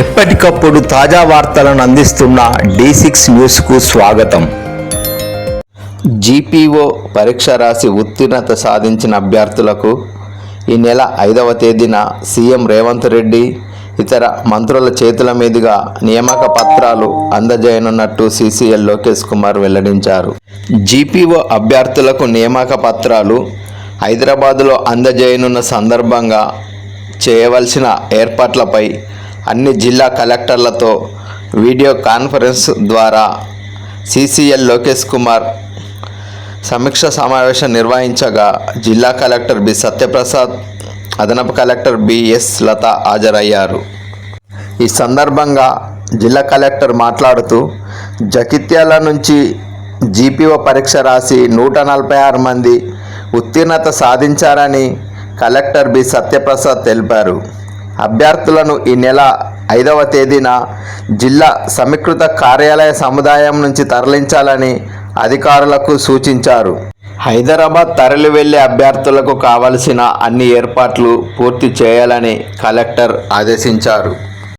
ఎప్పటికప్పుడు తాజా వార్తలను అందిస్తున్న డి సిక్స్ న్యూస్కు స్వాగతం. జీపీఓ పరీక్ష రాసి ఉత్తీర్ణత సాధించిన అభ్యర్థులకు ఈ నెల ఐదవ తేదీన సీఎం రేవంత్ రెడ్డి ఇతర మంత్రుల చేతుల మీదుగా నియామక పత్రాలు అందజేయనున్నట్టు సీసీఎల్ లోకేష్ కుమార్ వెల్లడించారు. జీపీఓ అభ్యర్థులకు నియామక పత్రాలు హైదరాబాదులో అందజేయనున్న సందర్భంగా చేయవలసిన ఏర్పాట్లపై అన్ని జిల్లా కలెక్టర్లతో వీడియో కాన్ఫరెన్స్ ద్వారా సీసీఎల్ లోకేష్ కుమార్ సమీక్ష సమావేశం నిర్వహించగా జిల్లా కలెక్టర్ బి సత్యప్రసాద్ అదనపు కలెక్టర్ బిఎస్ లత హాజరయ్యారు. ఈ సందర్భంగా జిల్లా కలెక్టర్ మాట్లాడుతూ జగిత్యాల నుంచి జీపీఓ పరీక్ష రాసి నూట నలభై ఆరు మంది ఉత్తీర్ణత సాధించారని కలెక్టర్ బి సత్యప్రసాద్ తెలిపారు. అభ్యర్థులను ఈ నెల ఐదవ తేదీన జిల్లా సమీకృత కార్యాలయ సముదాయం నుంచి తరలించాలని అధికారులకు సూచించారు. హైదరాబాద్ తరలి వెళ్ళే అభ్యర్థులకు కావలసిన అన్ని ఏర్పాట్లు పూర్తి చేయాలని కలెక్టర్ ఆదేశించారు.